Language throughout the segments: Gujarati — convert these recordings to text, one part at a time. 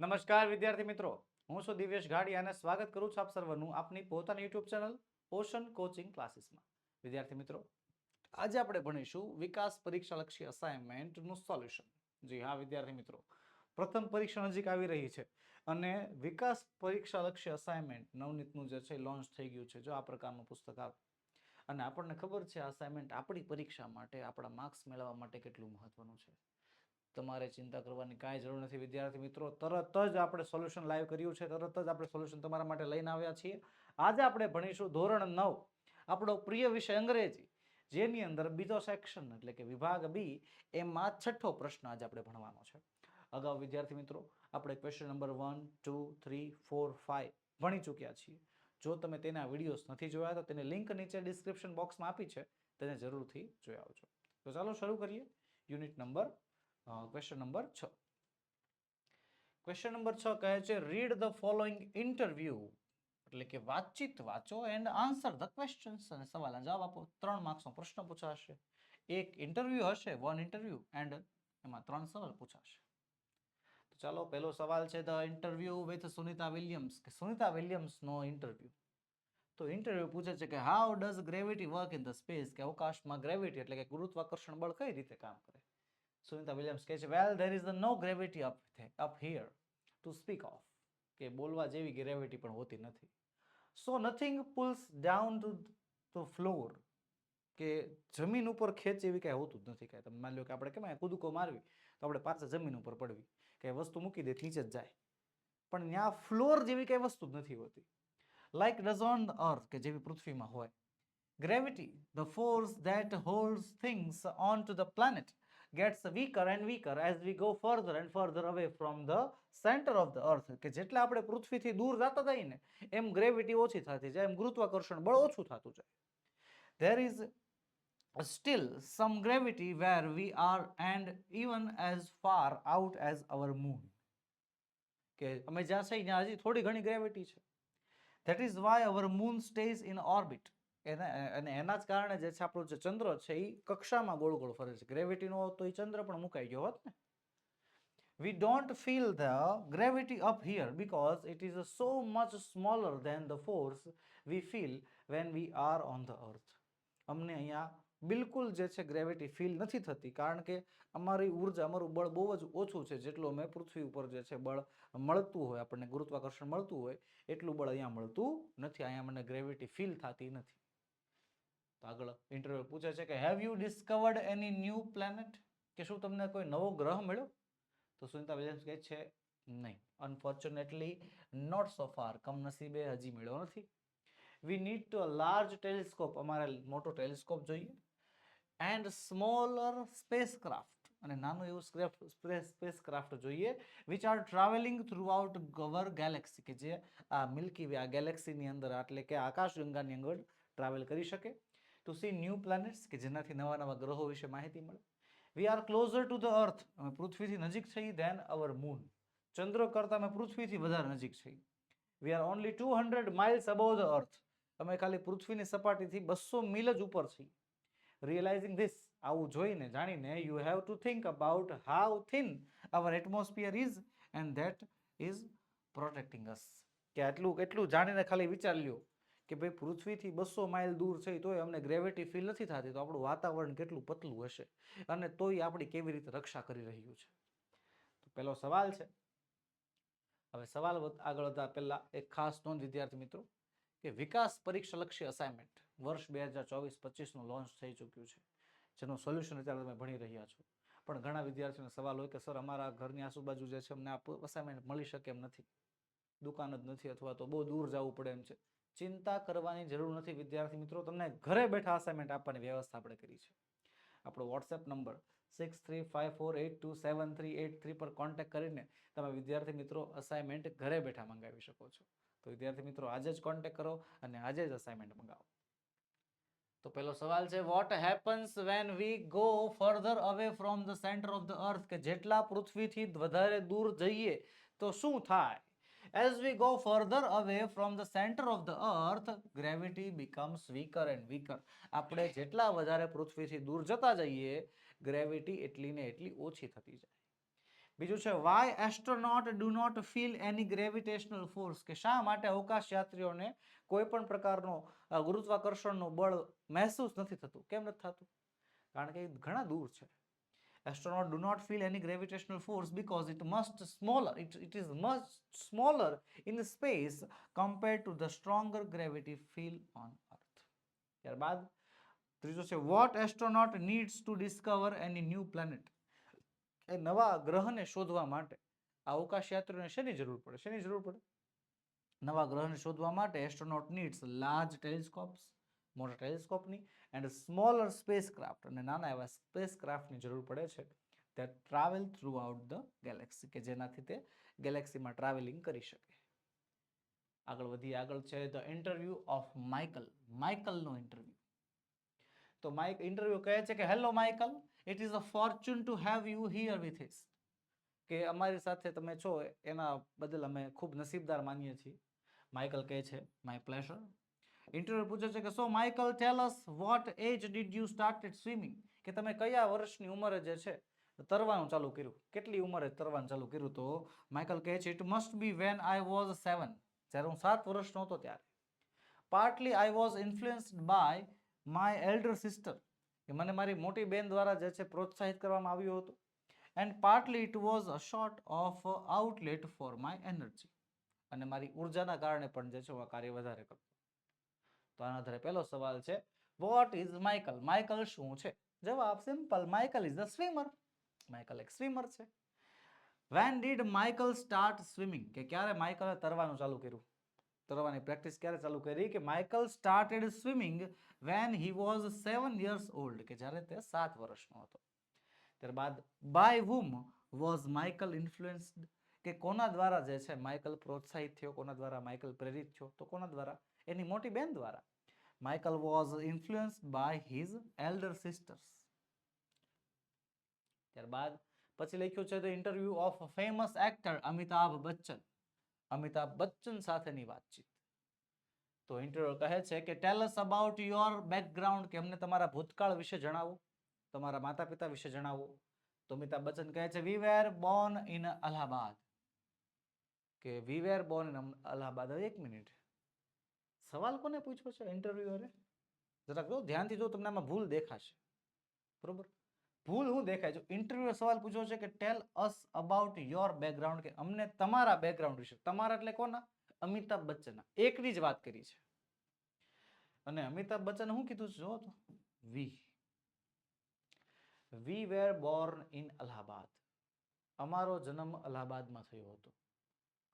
નમસ્કાર, વિદ્યાર્થી મિત્રો. હું છું દિવ્યેશ ઘાડિયા અને સ્વાગત કરું છું આપ સર્વનું આપની પોતાની યુટ્યુબ ચેનલ ઓશન કોચિંગ ક્લાસીસમાં. વિદ્યાર્થી મિત્રો, આજે આપણે ભણીશું વિકાસ પરીક્ષાલક્ષી અસાઇનમેન્ટનું સોલ્યુશન જી હા, વિદ્યાર્થી મિત્રો. પ્રથમ પરીક્ષા નજીક આવી રહી છે અને વિકાસ પરીક્ષાલક્ષી અસાઇનમેન્ટ નવનીતનું જે છે લોન્ચ થઈ ગયું છે. જો આ પ્રકારનું પુસ્તક આવે અને આપણને ખબર છે અસાઇનમેન્ટ આપણી પરીક્ષા માટે આપણા માર્ક્સ મેળવવા માટે કેટલું મહત્વનું છે. તમારે ચિંતા કરવાની કાંઈ જરૂર નથી. વિદ્યાર્થી મિત્રો, તરત જ આપણે સોલ્યુશન લાઈવ કર્યું છે. તરત જ આપણે સોલ્યુશન તમારા માટે લઈને આવ્યા છીએ. આજે આપણે ભણીશું ધોરણ નવ. આપણો પ્રિય વિષય અંગ્રેજી. જેની અંદર બીજો સેક્શન એટલે કે વિભાગ બી એમાં છઠ્ઠો પ્રશ્ન આજે આપણે ભણવાનો છે. અગાઉ વિદ્યાર્થી મિત્રો, આપણે question number one two three four five ભણી ચૂક્યા છીએ. જો તમે તેના વિડીયોઝ નથી જોયા, તો તેની લિંક નીચે ડિસ્ક્રિપ્શન બોક્સમાં આપી છે. તેને જરૂરથી જોઈ આવજો. તો ચાલો શરૂ કરીએ. યુનિટ નંબર ક્વેશ્ચન નંબર છ. ક્વેશ્ચન નંબર છ કહે છે રીડ ધ ફોલોઈંગ ઇન્ટરવ્યુ એટલે કે વાતચીત વાંચો એન્ડ આન્સર ધ ક્વેશ્ચન્સ અને સવાલના જવાબ આપો. ત્રણ માર્ક્સનો પ્રશ્ન પૂછાશે. એક ઇન્ટરવ્યુ હશે વન ઇન્ટરવ્યુ એન્ડ એમાં ત્રણ સવાલ પૂછાશે. તો ચાલો, પહેલો સવાલ છે the interview with Sunita Williams કે સુનિતા વિલિયમ્સનો ઇન્ટરવ્યુ તો ઇન્ટરવ્યુ પૂછે છે કે how does gravity work in the space કે અવકાશમાં ગ્રેવિટી એટલે કે ગુરુત્વાકર્ષણ બળ કઈ રીતે કામ કરે? સુનિતા વિલિયમ્સ કહે છે well there is no gravity up up here to speak of કે બોલવા જેવી ગ્રેવિટી પણ હોતી નથી. So nothing pulls down to the floor કે જમીન ઉપર ખેંચ એવી કાંઈ હોતું જ નથી કાંઈ. તમે માની લો કે આપણે કેમ કૂદકો મારવી? તો આપણે પાછા જમીન ઉપર પડવી. કે વસ્તુ મૂકી દે, નીચે જ જાય. પણ ત્યાં ફ્લોર જેવી કાંઈ વસ્તુ જ નથી હોતી. લાઈક ડઝ ઓન અર્થ કે જેવી પૃથ્વીમાં હોય. Gravity the force that hold things on to the planet gets weaker and weaker as we go further and further away from the center of the earth કે જેટલા આપણે પૃથ્વીથી દૂર જતા જઈએ ને એમ ગ્રેવિટી ઓછી થતી જાય એમ ગુરુત્વાકર્ષણ બળ ઓછું થતું જાય there is still some gravity where we are and even as far out as our moon કે અમે જ્યાં છે ત્યાં હજી થોડી ઘણી ગ્રેવિટી છે that is why our moon stays in orbit એના, અને એના જ કારણે જે છે, આપણો જે ચંદ્ર છે એ કક્ષામાં ગોળ ગોળ ફરે છે. ગ્રેવિટી નો તો એ ચંદ્ર પણ મુકાઈ ગયો હોત ને? We don't feel the gravity up here because it is so much smaller than the force we feel when we are on the earth. અમને અહીંયા બિલકુલ જે છે ગ્રેવિટી ફીલ નથી થતી. કારણ કે અમારી ઊર્જા, અમારું બળ બહુ જ ઓછું છે. જેટલું અમે પૃથ્વી ઉપર જે છે, બળ મળતું હોય, આપણને ગુરુત્વાકર્ષણ મળતું હોય, એટલું બળ અહીંયા મળતું નથી. અહીંયા મને ગ્રેવિટી ફીલ થતી નથી. તો આગળ ઇન્ટરવ્યુ પૂછે છે કે have you discovered any new planet કે શું તમને કોઈ નવો ગ્રહ મળ્યો? તો સુનિતા વિલિયમ્સ કહે છે, નહીં. અનફોર્ચ્યુનેટલી નોટ સો ફાર કમનસીબે હજી મળ્યો નથી. We need to a large telescope અમારે મોટો ટેલિસ્કોપ જોઈએ. એન્ડ સ્મોલર સ્પેસ ક્રાફ્ટ અને નાનું એવું સ્પેસ ક્રાફ્ટ જોઈએ which are travelling throughout our galaxy કે જે આ મિલ્કી વે આ ગેલેક્સીની અંદર, એટલે કે આકાશગંગાની અંદર ટ્રાવેલ કરી શકે. ટુ સી ન્યૂ પ્લાનેટ્સ કે જેનાથી નવા નવા ગ્રહો વિશે માહિતી મળે. We are closer to the earth અમે પૃથ્વીથી નજીક છીએ ધેન અવર મૂન ચંદ્ર કરતાં અમે પૃથ્વીથી વધારે નજીક છીએ. We are only two hundred miles above the earth અમે ખાલી પૃથ્વીની સપાટીથી બસો મિલ જ ઉપર છીએ. રિયલાઇઝિંગ ધીસ આવું જોઈને, જાણીને you have to think about how thin our atmosphere is and that is protecting us કે આટલું, એટલું જાણીને ખાલી વિચાર લ્યો. કે ભાઈ પૃથ્વીથી બસો માઇલ દૂર છે તોય અમને ગ્રેવિટી ફીલ નથી થતી, તો આપણું વાતાવરણ કેટલું પતલું હશે? અને તોય આપણી કેવી રીતે રક્ષા કરી રહ્યું છે? તો પહેલો સવાલ છે. હવે સવાલ આગળ વધતા પહેલાં એક ખાસ નોંધ, વિદ્યાર્થી મિત્રો, કે વિકાસ પરીક્ષાલક્ષી અસાઇનમેન્ટ વર્ષ બે હજાર ચોવીસ પચીસનું લોન્ચ થઈ ચૂક્યું છે, જેનું સોલ્યુશન અત્યારે તમે ભણી રહ્યા છો. પણ ઘણા વિદ્યાર્થીઓને સવાલ હોય કે, સર, અમારા ઘરની આજુબાજુ જે છે, અમને આ અસાઇનમેન્ટ મળી શકે એમ નથી. દુકાન જ નથી અથવા તો બહુ દૂર જવું પડે એમ છે. ચિંતા કરવાની જરૂર નથી. વિદ્યાર્થી મિત્રો, તમને ઘરે બેઠા અસાઇનમેન્ટ આપવાની વ્યવસ્થા આપણે કરી છે. આપણો WhatsApp number six three five four eight two seven three eight three પર કોન્ટેક્ટ કરીને તમે વિદ્યાર્થી મિત્રો અસાઇનમેન્ટ ઘરે બેઠા મંગાવી શકો છો. તો વિદ્યાર્થી મિત્રો, આજે જ કોન્ટેક્ટ કરો અને આજે જ અસાઇનમેન્ટ મંગાવો. તો પહેલો સવાલ છે what happens when we go further away from the centre of the earth કે જેટલા પૃથ્વીથી વધારે દૂર જઈએ તો શું થાય? As we go further away from the center of the earth, gravity becomes weaker and weaker. આપણે જેટલા વધારે પૃથ્વીથી દૂર જતા જઈએ ગ્રેવિટી એટલી ને એટલી ઓછી થતી જાય. બીજું છે why astronaut do not feel any gravitational force કે શા માટે અવકાશ યાત્રીઓને કોઈ પણ પ્રકારનો ગુરુત્વાકર્ષણનો બળ મહેસૂસ નથી થતું? કેમ નથી થતું? કારણ કે ઘણા દૂર છે. Astronaut do not feel any gravitational force because it must smaller it, it is much smaller in space compared to the stronger gravity field on earth ત્યારબાદ ત્રીજો છે what astronaut needs to discover any new planet એ નવા ગ્રહને શોધવા માટે આ અવકાશ યાત્રીઓને શેની જરૂર પડે શેની જરૂર પડે નવા ગ્રહને શોધવા માટે એસ્ટ્રોનોટ નીડ્સ લાર્જ ટેલિસ્કોપ્સ મોટા ટેલિસ્કોપની એન્ડ સ્મોલર સ્પેસક્રાફ્ટ અને નાના એવા સ્પેસક્રાફ્ટની જરૂર પડે છે તે travel throughout the galaxy કે જેનાથી તે ગેલેક્સીમાં ટ્રાવેલિંગ કરી શકે. આગળ વધીએ, આગળ છે ધ ઇન્ટરવ્યુ ઓફ માઇકલ માઇકલનો ઇન્ટરવ્યુ તો માઇક ઇન્ટરવ્યુ કહે છે કે hello Michael it is a fortune to have you here with us કે અમારી સાથે તમે છો, એના બદલ અમે ખૂબ નસીબદાર માનીએ છીએ. માઇકલ કહે છે માય પ્લેશર ઇન્ટરવ્યુ પૂછે છે કે so Michael tell us what age did you started swimming કે, તમે કયા વર્ષની ઉંમરે જે છે, તરવાનું ચાલુ કર્યું? કેટલી ઉંમરે તરવાનું ચાલુ કર્યું તો માઇકલ કહે છે it must be when I was seven જ્યારે હું સાત વર્ષનો હતો ત્યારે. Partly I was influenced by my elder sister કે મને મારી મોટી બેન દ્વારા જે છે પ્રોત્સાહિત કરવામાં આવ્યું હતું. And partly it was a short of outlet for my energy અને મારી ઉર્જાના કારણે પણ જે છે હું આ કાર્ય વધારે કરતો તો આના આધારે પહેલો સવાલ છે વોટ ઇઝ માઇકલ માઇકલ શું છે? જવાબ simple Michael is a swimmer Michael એક સ્વિમર છે. When did Michael start swimming કે ક્યારે માઇકલે તરવાનું ચાલુ કર્યું? તરવાની પ્રેક્ટિસ ક્યારે ચાલુ કરી? કે Michael started swimming when he was seven years old કે જ્યારે તે સાત વર્ષનો હતો. ત્યારબાદ by whom was Michael influenced કે કોના દ્વારા જે છે માઇકલ પ્રોત્સાહિત થયો? કોના દ્વારા માઇકલ પ્રેરિત થયો? તો કોના દ્વારા? એની મોટી બેન દ્વારા. Michael was influenced by his elder sisters ત્યારબાદ પછી લખ્યું છે the interview of famous actor Amitabh Bachchan Amitabh Bachchan સાથેની વાતચીત. તો ઇન્ટરવ્યુ કહે છે કે tell us about your background કે અમને તમારા ભૂતકાળ વિશે જણાવો. તમારા માતા પિતા વિશે જણાવો. તો અમિતાભ બચ્ચન કહે છે we were born in Allahabad કે we were born in Allahabad હવે એક મિનિટ. સવાલ કોને પૂછ્યો છે ઇન્ટરવ્યુઅરે જરાક જો ધ્યાનથી જો તમને આમાં ભૂલ દેખાશે. બરોબર? ભૂલ હું દેખાય છે. ઇન્ટરવ્યુઅર સવાલ પૂછ્યો છે કે tell us about your background કે અમને તમારા બેકગ્રાઉન્ડ વિશે. તમારા એટલે કોના? અમિતાભ બચ્ચનના. એકની જ વાત કરી છે. અને અમિતાભ બચ્ચન શું કીધું જો તો. We. We were born in Allahabad. અમારો જન્મ અલ્હાબાદમાં થયો હતો.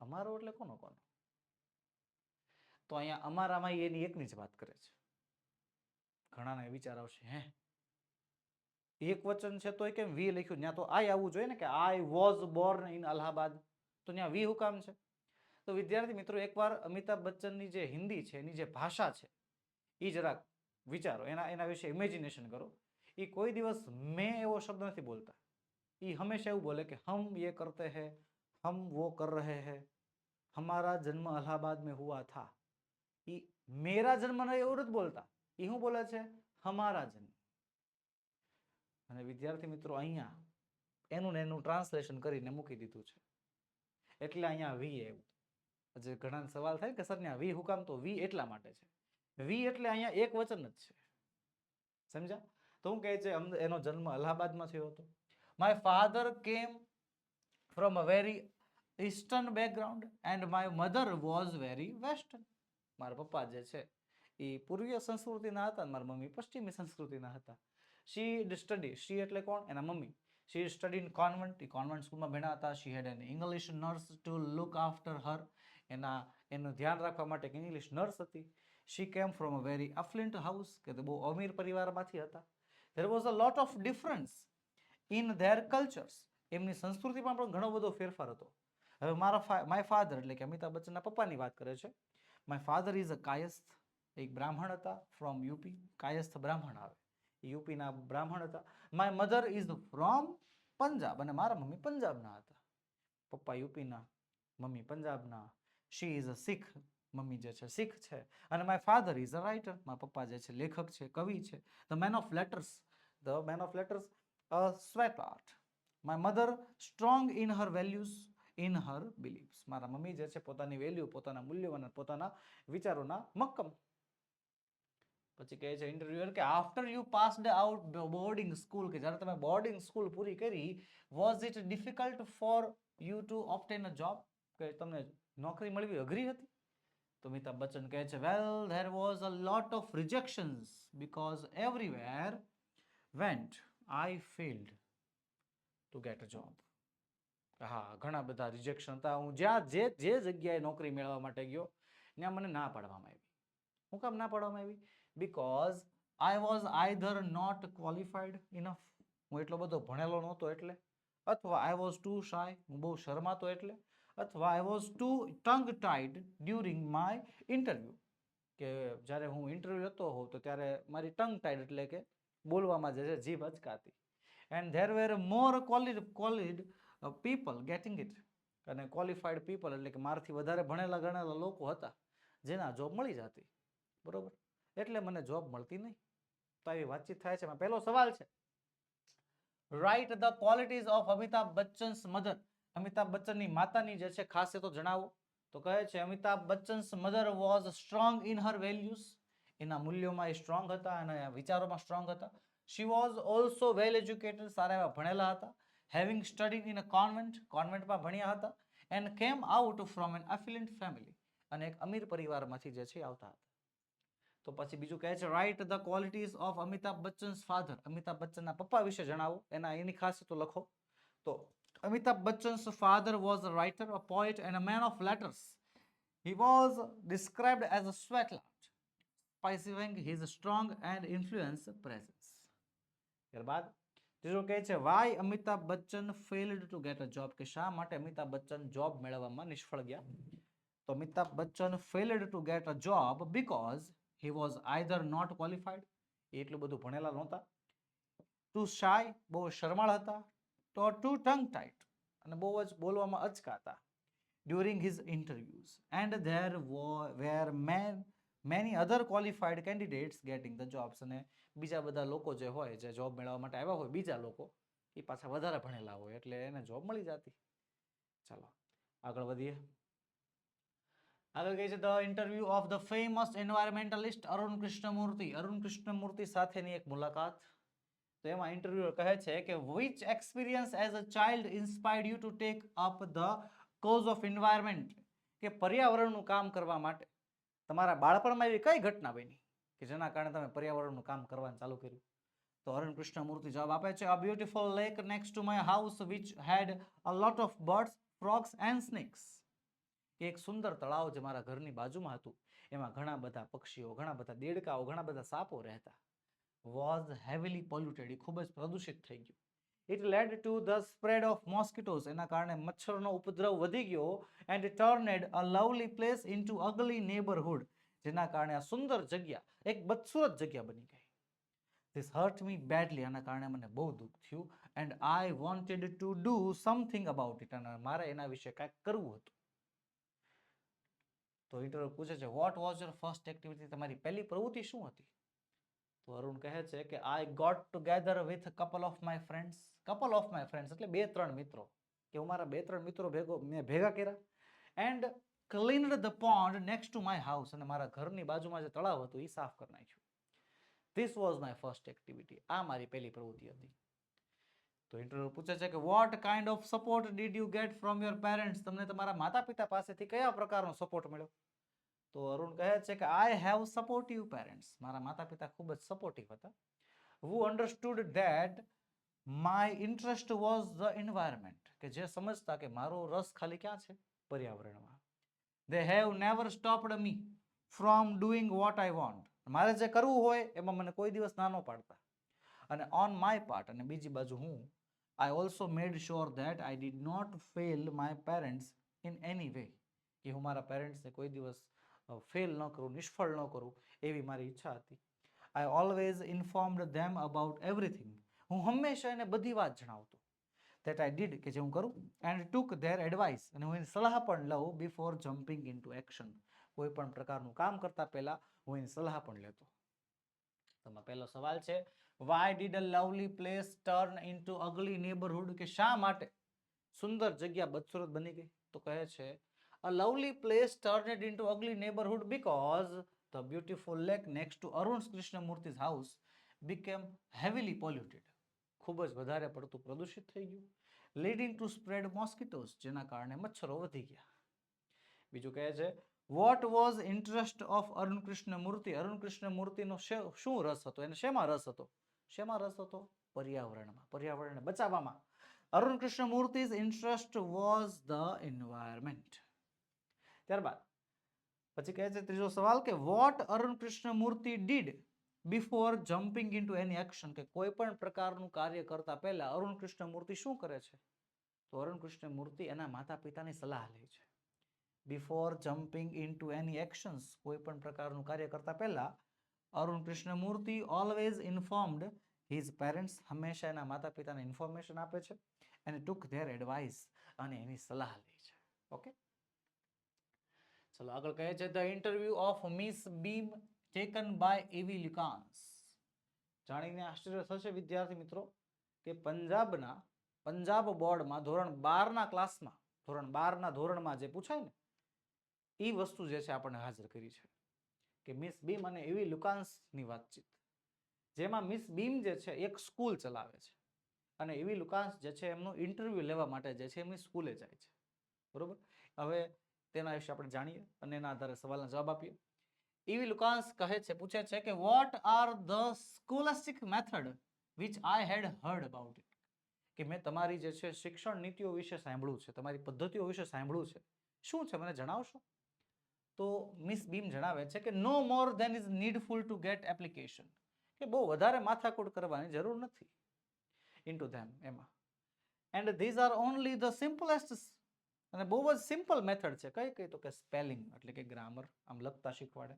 અમારો એટલે કોનો કોનો? તો અહીંયા અમારામાં એની એકની જ વાત કરે છે. ઘણાને વિચાર આવશે, હે? એક વચન છે તો કેમ વી લખ્યું? ત્યાં તો આઈ આવવું જોઈએ ને કે I was born in Allahabad તો ત્યાં વી હુકામ છે. તો વિદ્યાર્થી મિત્રો, એકવાર અમિતાભ બચ્ચનની જે હિન્દી છે, એની જે ભાષા છે એ જરાક વિચારો. એના એના વિશે ઇમેજિનેશન કરો. એ કોઈ દિવસ મેં એવો શબ્દ નથી બોલતા. એ હંમેશા એવું બોલે કે, હમ એ કરતે હૈ, હમ વો કર રહે હે, હમારા જન્મ અલ્હાબાદ મેં હુઆ થા. એ મેરા જન્મ એવું નથી બોલતા. એ શું બોલે છે? હમારા જન્મ. અને વિદ્યાર્થી મિત્રો અહીંયા એનું ને એનું ટ્રાન્સલેશન કરીને મૂકી દીધું છે. એટલે અહીંયા વી એવું. જે ઘણા સવાલ થાય કે સર ત્યાં વી હુકામ તો વી એટલા માટે છે? વી એટલે અહીંયા એક વચન જ છે. સમજ્યા? તો હું કહે છે એનો જન્મ અલ્હાબાદમાં થયો હતો. My father came from a very eastern background and my mother was very western મારા પપ્પા જે છે, એ પૂર્વીય સંસ્કૃતિના હતા અને મારા મમ્મી પશ્ચિમી સંસ્કૃતિના હતા. શી સ્ટડી શી એટલે કોણ? એના મમ્મી. શી સ્ટડી ઇન કોન્વેન્ટ એ કોન્વેન્ટ સ્કૂલમાં ભણ્યા હતા. She had an English nurse to look after her એના, એનું ધ્યાન રાખવા માટે ઇંગ્લિશ નર્સ હતી. She came from a very affluent house કે તે બહુ અમીર પરિવારમાંથી હતા. There was a lot of difference in their cultures એમની સંસ્કૃતિમાં પણ ઘણો બધો ફેરફાર હતો. હવે મારા માય ફાધર એટલે કે અમિતાભ બચ્ચનના પપ્પાની વાત કરે છે. My father is a Kayastha એક બ્રાહ્મણ હતા ફ્રોમ યુપી કાયસ્થ બ્રાહ્મણ આવે. યુપીના બ્રાહ્મણ હતા. My mother is from Punjab અને મારા મમ્મી પંજાબના હતા. પપ્પા યુપીના મમ્મી પંજાબના. She is a Sikh mummy જે છે શીખ છે. અને my father is a writer મારા પપ્પા જે છે લેખક છે, કવિ છે. The man of letters the man of letters a stalwart my mother strong in her values in her beliefs મારા મમ્મી જે છે, પોતાની વેલ્યુ પોતાના મૂલ્યો અને પોતાના વિચારોના મક્કમ. પછી કહે છે ઇન્ટરવ્યુઅર કે after you passed out boarding school કે જ્યારે તમે બોર્ડિંગ સ્કૂલ પૂરી કરી was it difficult for you to obtain a job કે તમને નોકરી મળવી અઘરી હતી? તો અમિતાભ બચ્ચન કહે છે well there was a lot of rejections because everywhere went I failed to get a job હા, ઘણા બધા રિજેક્શન હતા. હું જ્યાં જે જે જગ્યાએ નોકરી મેળવવા માટે ગયો, ત્યાં મને ના પાડવામાં આવી. હું કામ ના પાડવામાં આવી? Because I was either not qualified enough હું એટલો બધો ભણેલો નહોતો એટલે. અથવા આઈ વોઝ ટુ શાય હું બહુ શરમાતો એટલે. અથવા I was too tongue tied during my interview કે જ્યારે હું ઇન્ટરવ્યૂ હતો હોઉં તો ત્યારે મારી ટંગ ટાઈડ એટલે કે બોલવામાં જે છે, જીભ અચકાતી. And there were more qualified qualified people getting it અને ક્વોલિફાઈડ પીપલ એટલે કે મારાથી વધારે ભણેલા ગણેલા લોકો હતા, જેના જોબ મળી જતી. બરોબર? એટલે મને જોબ મળતી નહીં. તો આવી વાતચીત થાય છે. પહેલો સવાલ છે. Right the qualities of Amitabh Bachchan's mother Amitabh બચ્ચનની માતાની જે છે, ખાસિયતો જણાવો. તો કહે છે Amitabh Bachchan's mother was strong in her values એના મૂલ્યોમાં એ સ્ટ્રોંગ હતા અને વિચારોમાં સ્ટ્રોંગ હતા. She was also well educated સારા એવા ભણેલા હતા. Having studied in a convent કોન્વેન્ટમાં ભણ્યા હતા and came out from an affluent family અને એક અમીર પરિવારમાંથી જે છે આવતા હતા. તો પછી બીજું કહે છે right the qualities of Amitabh Bachchan's father Amitabh બચ્ચનના પપ્પા વિશે જણાવો એના એની ખાસિયતો લખો. તો Amitabh Bachchan's father was writer writer, a poet, and a man of letters. He was described as a sweatlard, specifying his strong and influence presence ત્યારબાદ ત્રીજો કહે છે, why Amitabh Bachchan failed to get a job કે શા માટે અમિતાભ બચ્ચન જોબ મેળવવામાં નિષ્ફળ ગયા? તો Amitabh Bachchan failed to get a job because he was either not qualified એટલું બધું ભણેલા નહોતા ટુ શાય બહુ શરમાળ હતા, તો ટુ ટંગ ટાઈટ અને બહુ જ બોલવામાં અચકાતા during his interviews and there were man many other qualified candidates getting the jobs અને બીજા બધા લોકો જે હોય, જે જોબ મેળવવા માટે આવ્યા હોય, બીજા લોકો, એ પાછા વધારે ભણેલા હોય, એટલે એને જોબ મળી જતી. ચાલો, આગળ વધીએ. આગળ કહે છે the interview of the famous environmentalist Arun Krishnamurthy. Arun Krishnamurthy સાથેની એક મુલાકાત. તો એમાં ઇન્ટરવ્યુઅર કહે છે કે which experience as a child inspired you to take up the cause of environment કે, પર્યાવરણનું કામ કરવા માટે. તમારા બાળપણમાં એવી કઈ ઘટના બની? કે જેના કારણે તમે પર્યાવરણનું કામ કરવાનું ચાલુ કર્યું. તો અરુણ કૃષ્ણમૂર્તિ જવાબ આપે છે a beautiful lake next to my house which had a lot of birds frogs and snakes એક સુંદર તળાવ જે મારા ઘરની બાજુમાં હતું, એમાં ઘણા બધા પક્ષીઓ, ઘણા બધા દેડકાઓ, ઘણા બધા સાપો રહેતા. વોઝ હેવીલી પોલ્યુટેડ એ ખૂબ જ પ્રદૂષિત થઈ ગયું. It led to the spread of mosquitoes એના કારણે મચ્છરનો ઉપદ્રવ વધી ગયો and turned a lovely place into ugly neighbourhood જેના કારણે આ સુંદર જગ્યા એક બદસુરત જગ્યા બની ગઈ. ધીસ હર્ટ મી બેડલી આના કારણે મને બહુ દુઃખ થયું and I wanted to do something about it અને મારે એના વિશે કાંઈક કરવું હતું. તો ઇન્ટરવ્યુ પૂછે છે what was your first activity તમારી પહેલી પ્રવૃત્તિ શું હતી? તો અરુણ કહે છે કે I got together with couple of my friends couple of my friends એટલે બે ત્રણ મિત્રો. કે હું મારા બે ત્રણ મિત્રો ભેગો, મેં ભેગા કર્યા. And cleaned the pond next to my house અને મારા ઘરની બાજુમાં જે તળાવ હતું એ સાફ કરી નાખ્યું. This was my first activity આ મારી પહેલી પ્રવૃત્તિ હતી. તો ઇન્ટરવ્યુ પૂછે છે કે what kind of support did you get from your parents તમને તમારા માતા પિતા પાસેથી કયા પ્રકારનો સપોર્ટ મળ્યો? તો અરુણ કહે છે કે આઈ હેવ સપોર્ટિવ પેરેન્ટ્સ મારા માતા પિતા ખૂબ જ સપોર્ટિવ હતા. Who understood that my interest was the environment કે જે સમજતા કે મારો રસ ખાલી ક્યાં છે? પર્યાવરણમાં. They have never stopped me from doing what I want મારે જે કરવું હોય, એમાં મને કોઈ દિવસ ના ન પાડતા. અને ઓન માય પાર્ટ અને બીજી બાજુ હું I also made sure that I did not fail my parents in any way કે હું મારા પેરેન્ટ્સને કોઈ દિવસ ફેલ ન કરું, નિષ્ફળ ન કરું, એવી મારી ઈચ્છા હતી. I always informed them about everything હું હંમેશા એને બધી વાત જણાવતો દેટ આઈ ડીડ કે જે હું કરું એન્ડ ટુક ધેર એડવાઇસ અને હું એની સલાહ પણ લઉં before jumping into action કોઈ પણ પ્રકારનું કામ કરતા પહેલા હું એની સલાહ પણ લેતો. તમારો પહેલો સવાલ છે why did a lovely place turn into ugly neighbourhood કે શા માટે સુંદર જગ્યા બદસુરત બની ગઈ? તો કહે છે a lovely place turn into ugly neighbourhood because the beautiful lake next to Arun Krishnamurthy's house became heavily polluted ખૂબ જ વધારે પડતું પ્રદૂષિત થઈ ગયું લીડિંગ ટુ સ્પ્રેડ મોસ્કિટોઝ જેના કારણે મચ્છરો વધી ગયા. બીજું કહે છે what was interest of Arun Krishnamurthy Arun Krishna મૂર્તિનો શે- રસ હતો? એને શેમાં રસ હતો? શેમાં રસ હતો? પર્યાવરણમાં, પર્યાવરણને બચાવવામાં. Arun Krishnamurthy's interest was the environment ત્યારબાદ, પછી કહે છે, ત્રીજો સવાલ કે what Arun Krishnamurthy did before jumping into any action કે કોઈ પણ પ્રકારનું કાર્ય કરતા પહેલા અરુણ કૃષ્ણ મૂર્તિ શું કરે છે? તો અરુણ કૃષ્ણ મૂર્તિ એના માતા પિતાની સલાહ લે છે. Before jumping into any actions કોઈ પણ પ્રકારનું કાર્ય કરતા પહેલા અરુણ કૃષ્ણ મૂર્તિ ઓલવેઝ ઇન્ફોર્મ્ડ હિઝ પેરેન્ટ્સ હંમેશા એના માતા પિતાને ઇન્ફોર્મેશન આપે છે અને ટુક ધેર એડવાઇસ અને એની સલાહ લે છે. ઓકે ચલો આગળ કહે છે the interview of Miss Beam taken by E V Lucas જાણીને આશ્ચર્ય થશે વિદ્યાર્થી મિત્રો કે પંજાબના, પંજાબ બોર્ડમાં ધોરણ બારના ક્લાસમાં, ધોરણ બારના ધોરણમાં જે પૂછાય ને એ વસ્તુ જે છે આપણને હાજર કરી છે. કે મિસ બીમ અને એવી લુકાન્સની વાતચીત. જેમાં મિસ બીમ જે છે, એક સ્કૂલ ચલાવે છે. અને એવી લુકાન્સ જે છે, એમનું ઇન્ટરવ્યૂ લેવા માટે જે છે, એમની સ્કૂલે જાય છે. બરોબર? હવે તેના વિશે આપણે જાણીએ અને એના આધારે સવાલના જવાબ આપીએ. એવી લુકાન્સ કહે છે, પૂછે છે કે what are the scholastic method which I had heard about it કે મેં તમારી જે છે શિક્ષણ નીતિઓ વિશે સાંભળ્યું છે, તમારી પદ્ધતિઓ વિશે સાંભળ્યું છે. શું છે? મને જણાવશો? તો મિસ બીમ જણાવે છે કે no more than is needful to get application કે બહુ વધારે માથાકૂટ કરવાની જરૂર નથી. ઇન્ટુ ધેમ એમાં and these are only the simplest અને બહુ જ સિમ્પલ મેથડ છે. કઈ કઈ તો કે સ્પેલિંગ એટલે કે ગ્રામર આમ લખતા શીખવાડે.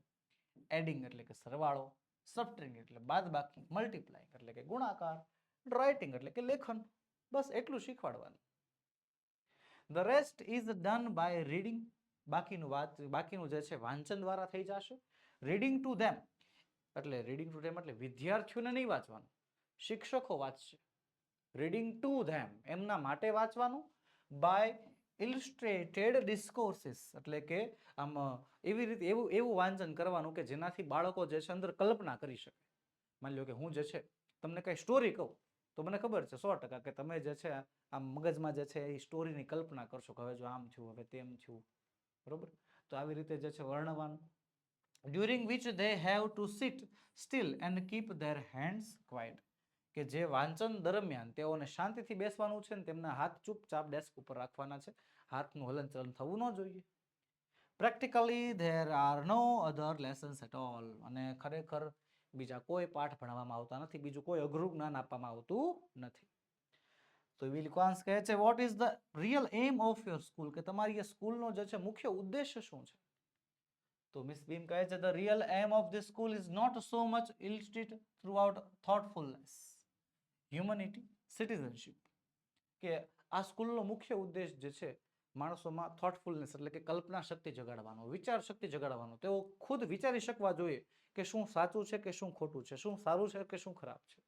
એડિંગ એટલે કે સરવાળો, સબટ્રિંગ એટલે બાદબાકી, મલ્ટીપ્લાઇંગ એટલે કે ગુણાકાર રાઇટિંગ એટલે કે લેખન. બસ એટલું શીખવાડવાનું. The rest is done by reading બાકીનું વાત, બાકીનું જે છે વાંચન દ્વારા થઈ જશે. રીડિંગ ટુ ધેમ એટલે રીડિંગ ટુ ધેમ એટલે વિદ્યાર્થીઓને નહીં વાંચવાનું. શિક્ષકો વાંચશે. રીડિંગ ટુ ધેમ એમના માટે વાંચવાનું. બાય ઇલિસ્ટ્રેટેડ ડિસ્કોર્સિસ એટલે કે આમ, એવી રીતે, એવું એવું વાંચન કરવાનું કે જેનાથી બાળકો જે છે અંદર કલ્પના કરી શકે. માની લો કે હું જે છે, તમને કઈ સ્ટોરી કહું, તો મને ખબર છે સો ટકા કે તમે જે છે, આમ મગજમાં જે છે એ સ્ટોરીની કલ્પના કરશો કે હવે જો આમ થયું, હવે તેમ થયું. બરોબર? તો આવી રીતે જે છે વર્ણવાનું. During which they have to sit still and keep their hands quiet કે જે વાંચન દરમિયાન તેઓને શાંતિથી બેસવાનું છે ને તેમના હાથ ચૂપચાપ ડેસ્ક ઉપર રાખવાના છે. હાથનું હલનચલન થવું ન જોઈએ. Practically there are no other lessons at all અને ખરેખર બીજા કોઈ પાઠ ભણાવવામાં આવતા નથી. બીજું કોઈ અઘરું જ્ઞાન આપવામાં આવતું નથી. તો વિલક્વાન્સ કહે છે what is the real aim of your school કે તમારી સ્કૂલનો જે છે મુખ્ય ઉદ્દેશ્ય શું છે? તો મિસ બીમ કહે છે the real aim of the school is not so much instil throughout thoughtfulness humanity, citizenship. કે આ સ્કૂલનો મુખ્ય ઉદ્દેશ જે છે, માણસોમાં થોટફુલનેસ એટલે કે કલ્પના શક્તિ જગાડવાનો, વિચાર શક્તિ જગાડવાનો. તેઓ ખુદ વિચારી શકવા જોઈએ કે શું સાચું છે કે શું ખોટું છે, શું સારું છે કે શું ખરાબ છે.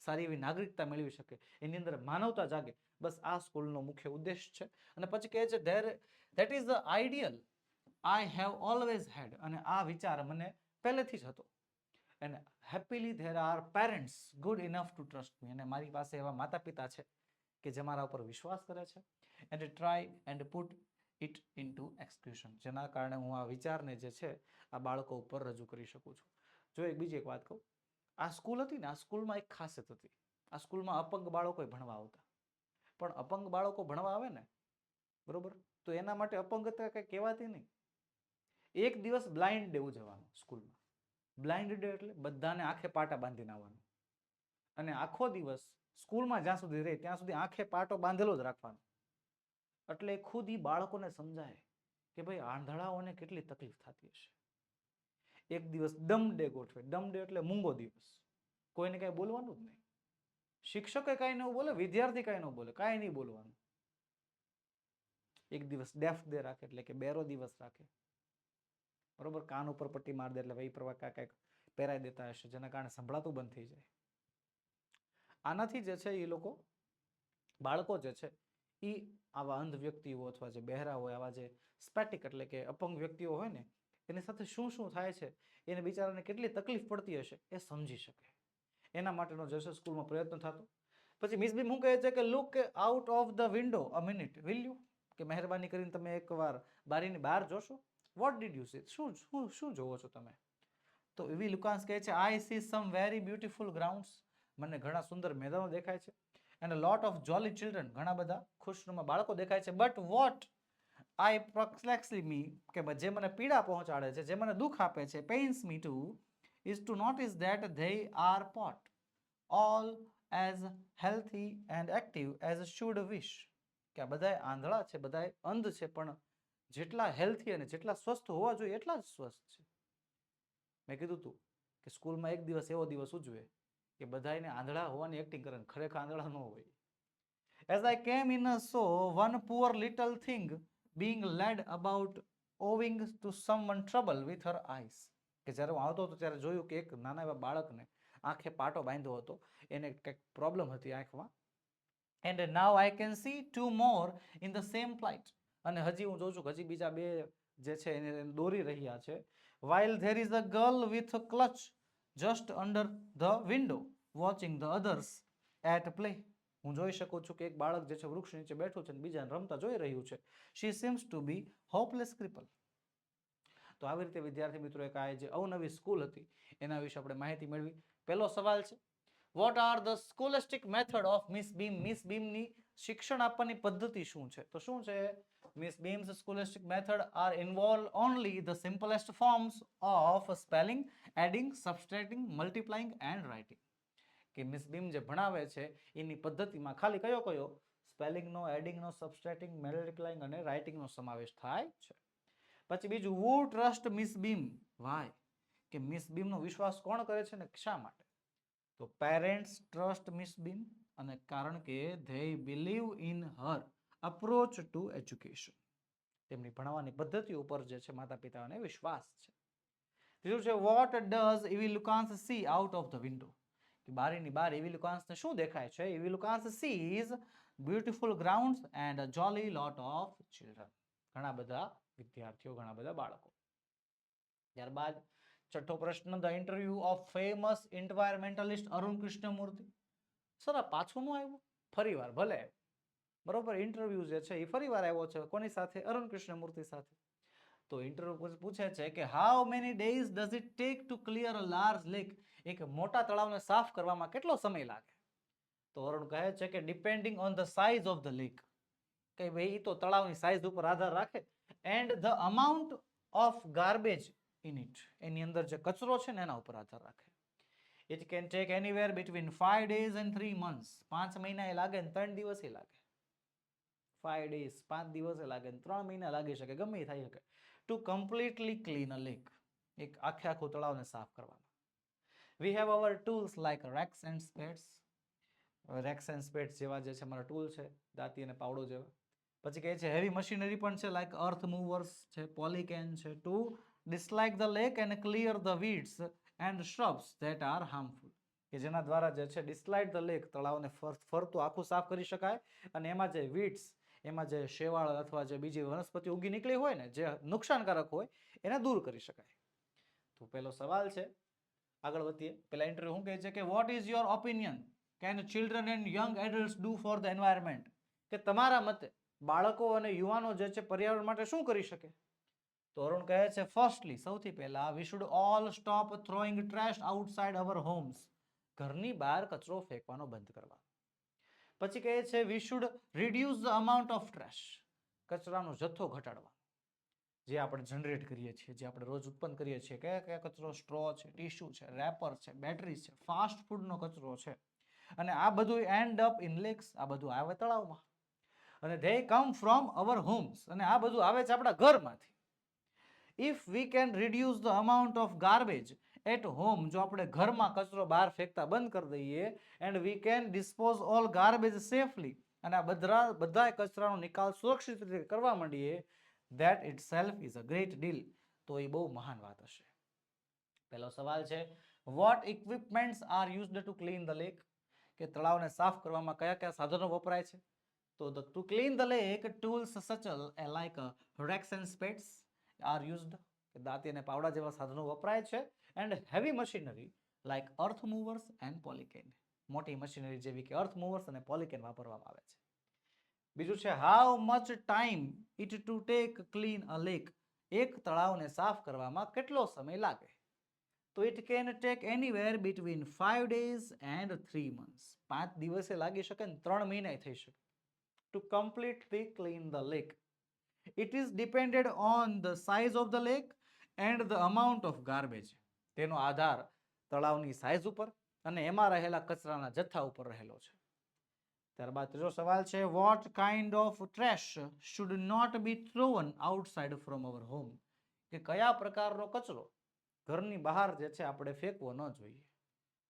સારી એવી નાગરિકતા મેળવી શકે, એની અંદર માનવતા જાગે, બસ આ સ્કૂલનો મુખ્ય ઉદ્દેશ છે. અને પછી કહે છે there that is the ideal I have always had અને આ વિચાર મને પહેલેથી જ હતો. અને happily there are parents good enough to trust me અને મારી પાસે એવા માતા પિતા છે કે જે મારા ઉપર વિશ્વાસ કરે છે and try and put it into execution જેના કારણે હું આ વિચારને જે છે, આ બાળકો ઉપર રજૂ કરી શકું છું. જો એક બીજી એક વાત કહું, આ સ્કૂલ હતી ને, આ સ્કૂલમાં એક ખાસિયત હતી. આ સ્કૂલમાં અપંગ બાળકો ભણવા આવતા. પણ અપંગ બાળકો ભણવા આવે ને, બરોબર? તો એના માટે અપંગતા કંઈ કહેવાતી નહીં. એક દિવસ બ્લાઇન્ડ ડે ઉજવવાનો સ્કૂલમાં. બ્લાઇન્ડ ડે એટલે બધાને આંખે પાટા બાંધીને આવવાનું. અને આખો દિવસ સ્કૂલમાં જ્યાં સુધી રહે, ત્યાં સુધી આંખે પાટો બાંધેલો જ રાખવાનો. એટલે ખુદ એ બાળકોને સમજાય કે ભાઈ આંધળાઓને કેટલી તકલીફ થતી હશે. એક દિવસ ડમ ડે ગોઠવે. ડમ ડે એટલે મૂંગો દિવસ. કોઈને કાંઈ બોલવાનું જ નહીં. શિક્ષકે કાંઈ ન બોલે, વિદ્યાર્થી કાંઈ ન બોલે, કાંઈ નહીં બોલવાનું. એક દિવસ ડેફ ડે રાખે એટલે કે બેરો દિવસ રાખે. બરોબર? કાન ઉપર પટ્ટી મારી દે એટલે ભાઈ પ્રવા કાંઈક પહેરાઈ દેતા હશે, જેના કારણે સંભળાતું બંધ થઈ જાય. આનાથી જે છે એ લોકો, બાળકો જે છે એ આવા અંધ વ્યક્તિઓ અથવા જે બહેરા હોય આવા જે સ્પેટિક એટલે કે અપંગ વ્યક્તિઓ હોય ને, એની સાથે શું શું થાય છે, એને બિચારાને કેટલી તકલીફ પડતી હશે, એ સમજી શકે. એના માટેનો જે છે સ્કૂલમાં પ્રયત્ન થતો. પછી મિસ બીમ હું કહે છે કે look out of the window a minute will you કે મહેરબાની કરીને તમે એકવાર બારીની બહાર જોશો. વોટ ડીડ યુ સી શું શું શું જોવો છો તમે? તો એવી લુકાન્સ કહે છે I see some very beautiful grounds મને ઘણા સુંદર મેદાનો દેખાય છે. And lot of jolly children ઘણા બધા ખુશનુમા બાળકો દેખાય છે. બટ વોટ આઈ પરપ્લેક્સલી મી કે જે મને પીડા પહોંચાડે છે, જે મને દુઃખ આપે છે pains me to is to notice that they are not all as healthy and active as should wish કે આ બધાય આંધળા છે, બધાય અંધ છે, પણ જેટલા હેલ્થી અને જેટલા સ્વસ્થ હોવા જોઈએ, એટલા જ સ્વસ્થ છે. મેં કીધું તું કે સ્કૂલમાં એક દિવસ એવો દિવસ ઉજવે કે બધાયને આંધળા હોવાની એક્ટિંગ કરે ખરેખર આંધળા ન હોય. As I came in a saw one poor little thing being led about owing to some one trouble with her eyes કે જ્યારે હું આવતો હતો, ત્યારે જોયું કે એક નાના એવા બાળકને આંખે પાટો બાંધ્યો હતો. એને કંઈક પ્રોબ્લેમ હતી આંખમાં. And now I can see two more in the same plight. અને હજી હું જોઉં છું કે હજી બીજા બે જે છે એને દોરી રહ્યા છે. While there is a girl with crutch just under the window watching the others at play હું જોઈ શકું છું કે એક બાળક જે છે વૃક્ષ નીચે બેઠું છે અને બીજાને રમતા જોઈ રહ્યું છે. She seems to be hopeless cripple તો આવી રીતે વિદ્યાર્થી મિત્રો એક આ જે અવનવી સ્કૂલ હતી, એના વિશે આપણે માહિતી મેળવી. પહેલો સવાલ છે what are the scholastic method of Miss Beam Miss બીમની શિક્ષણ આપવાની પદ્ધતિ શું છે? તો શું છે? Miss Beam's scholastic method are involve only the simplest forms of spelling adding subtracting multiplying and writing કે મિસ બીમ જે ભણાવે છે, એની પદ્ધતિમાં ખાલી કયો કયો? સ્પેલિંગનો એડિંગનો સબસ્ટ્રેટિંગ મલ્ટીપ્લાઇંગ અને રાઇટિંગનો સમાવેશ થાય છે. પછી બીજું who trust Miss Beam why કે મિસ બીમનો વિશ્વાસ કોણ કરે છે ને શા માટે? તો પેરેન્ટ્સ ટ્રસ્ટ મિસ બીમ અને કારણ કે they believe in her approach to education તેમની ભણાવવાની પદ્ધતિ ઉપર જે છે માતા પિતાને વિશ્વાસ છે. ત્રીજું છે what does E V Lucas see out of the window કે બારીની બહાર એવી લુકાન્સને શું દેખાય છે? E V Lucas sees beautiful grounds and jolly lot of children ઘણા બધા વિદ્યાર્થીઓ, ઘણા બધા બાળકો. ત્યારબાદ છઠ્ઠો પ્રશ્ન the interview of famous environmentalist Arun Krishnamurthy. Sir, આ પાછું નું આવ્યું? ફરીવાર ભલે. બરોબર? ઇન્ટરવ્યુ જે છે એ ફરીવાર આવ્યો છે કોની સાથે? અરુણ કૃષ્ણમૂર્તિ સાથે. તો ઇન્ટરવ્યુ પૂછે છે કે how many days does it take to clear a large lake એક મોટા તળાવને સાફ કરવામાં કેટલો સમય લાગે? તો અરુણ કહે છે કે depending on the size of the lake કે ભાઈ એ તો તળાવની સાઇઝ ઉપર આધાર રાખે. And the amount of garbage in it એની અંદર જે કચરો છે ને, એના ઉપર આધાર રાખે. It can take anywhere between five days and three months પાંચ મહિના એ લાગે ને, ત્રણ દિવસ એ લાગે. ફાઈવ ડેઝ પાંચ દિવસે લાગે ત્રણ મહિના લાગી શકે, ગમે એ થઈ શકે. To completely clean a lake એક આખે આખું તળાવને સાફ કરવામાં we have our tools like rakes and spades rakes and spades જેવા જે છે અમારા ટૂલ છે, દાંતી અને પાવડો જેવા. પછી કહે છે હેવી મશીનરી પણ છે લાઈક અર્થ મૂવર્સ છે પોલીકેન છે to dislike the lake and clear the weeds and shrubs that are harmful કે જેના દ્વારા જે છે ડિસલાઇડ ધ લેક તળાવને ફર- ફરતું, આખું સાફ કરી શકાય. અને એમાં જે વીડ્સ એમાં જે શેવાળ અથવા જે બીજી વનસ્પતિ ઉગી નીકળી હોય ને, જે નુકસાનકારક હોય, એને દૂર કરી શકાય. તો પહેલો સવાલ છે. આગળ વધીએ. પેલા ઇન્ટરવ્યુ શું કહે છે કે what is your opinion can children and young adults do for the environment કે તમારા મતે બાળકો અને યુવાનો જે છે પર્યાવરણ માટે શું કરી શકે? તો અરુણ કહે છે ફર્સ્ટલી સૌથી પહેલા we should all stop throwing trash outside our homes ઘરની બહાર કચરો ફેંકવાનો બંધ કરવા. પછી કહે છે we should reduce the amount of trash કચરાનો જથ્થો ઘટાડવા જે આપણે જનરેટ કરીએ છીએ, જે આપણે રોજ ઉત્પન્ન કરીએ છીએ. કયા કયા કચરો? સ્ટ્રો છે ટીશ્યુ છે રેપર છે બેટરી છે ફાસ્ટ ફૂડનો કચરો છે. અને આ બધું એન્ડ અપ ઇન લેક્સ આ બધું આવે તળાવમાં. અને they come from our homes અને આ બધું આવે છે આપણા ઘરમાંથી. If we can reduce the amount of garbage at home જો આપણે ઘરમાં કચરો બહાર ફેંકતા બંધ કરી દઈએ and we can dispose all garbage safely. અને આ બધા બધા કચરાનો નિકાલ સુરક્ષિત રીતે કરવા માંડીએ that itself is a great deal તો એ બહુ મહાન વાત હશે. પહેલો સવાલ છે what equipments are used to clean the lake કે તળાવને સાફ કરવામાં કયા કયા સાધનો વપરાય છે? તો the to clean the lake tools such as like uh, racks and spades are used. કે દાંતી અને પાવડા જેવા સાધનો વપરાય છે. And heavy machinery like earth movers and Poclain મોટી મશીનરી જેવી કે અર્થ મૂવર્સ અને પોલિકેન વાપરવામાં આવે છે. બીજું છે how much time it to take clean a lake એક તળાવને સાફ કરવામાં કેટલો સમય લાગે? So it can take anywhere between five days and three months પાંચ દિવસે લાગી શકે ને ત્રણ મહિના થઈ શકે. To completely clean the lake it is depended on the size of the lake and the amount of garbage તેનો આધાર તળાવની સાઇઝ ઉપર અને એમાં રહેલા કચરાના જથ્થા ઉપર રહેલો છે. ત્યારબાદ ત્રીજો સવાલ છે what kind of trash should not be thrown outside from our home કે કયા પ્રકારનો કચરો ઘરની બહાર જે છે આપણે ફેંકવો ન જોઈએ.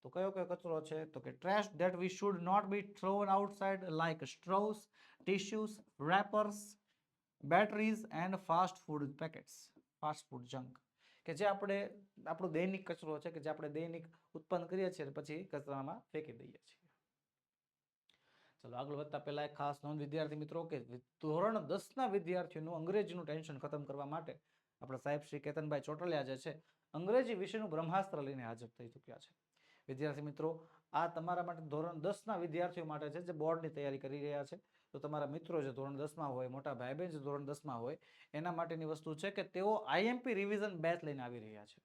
તો કયો કયો કચરો છે? તો કે trash that we should not be thrown outside like straws tissues wrappers batteries and fast food packets fast food junk કે જે આપણે, આપણો દૈનિક કચરો છે કે જે આપણે દૈનિક ઉત્પન્ન કરીએ છીએ પછી કચરામાં ફેંકી દઈએ છીએ. ચલો, આગળ વધતા પહેલા એક ખાસ નોંધ વિદ્યાર્થી મિત્રો કે ધોરણ દસના વિદ્યાર્થીઓનું અંગ્રેજીનું ટેન્શન ખતમ કરવા માટે આપણા સાહેબ શ્રી કેતનભાઈ ચોટલિયા જે છે, અંગ્રેજી વિષયનું બ્રહ્માસ્ત્ર લઈને હાજર થઈ ચૂક્યા છે. વિદ્યાર્થી મિત્રો, આ તમારા માટે ધોરણ દસના વિદ્યાર્થીઓ માટે છે જે બોર્ડની તૈયારી કરી રહ્યા છે. તો તમારા મિત્રો જે ધોરણ દસમાં હોય, મોટા ભાઈ બહેન જે ધોરણ દસમાં હોય, એના માટેની વસ્તુ છે કે તેઓ આઈએમપી રિવિઝન બેચ લઈને આવી રહ્યા છે.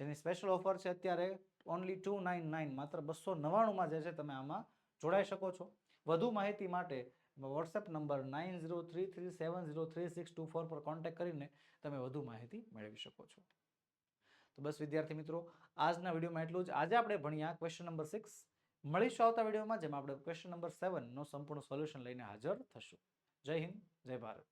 જેની સ્પેશિયલ ઓફર છે અત્યારે ઓનલી ટુ નાઇન નાઇન માત્ર બસો નવ્વાણુંમાં જે છે તમે આમાં જોડાઈ શકો છો. વધુ માહિતી માટે WhatsApp number nine zero three three seven zero three six two four પર કોન્ટેક્ટ કરીને તમે વધુ માહિતી મેળવી શકો છો. તો બસ વિદ્યાર્થી મિત્રો, આજના વિડીયોમાં એટલું જ. આજે આપણે ભણ્યા ક્વેશ્ચન નંબર સિક્સ મળીશું આવતા વિડીયોમાં, જેમાં આપણે ક્વેશ્ચન નંબર સેવનનો સંપૂર્ણ સોલ્યુશન લઈને હાજર થશું. જય હિન્દ, જય ભારત.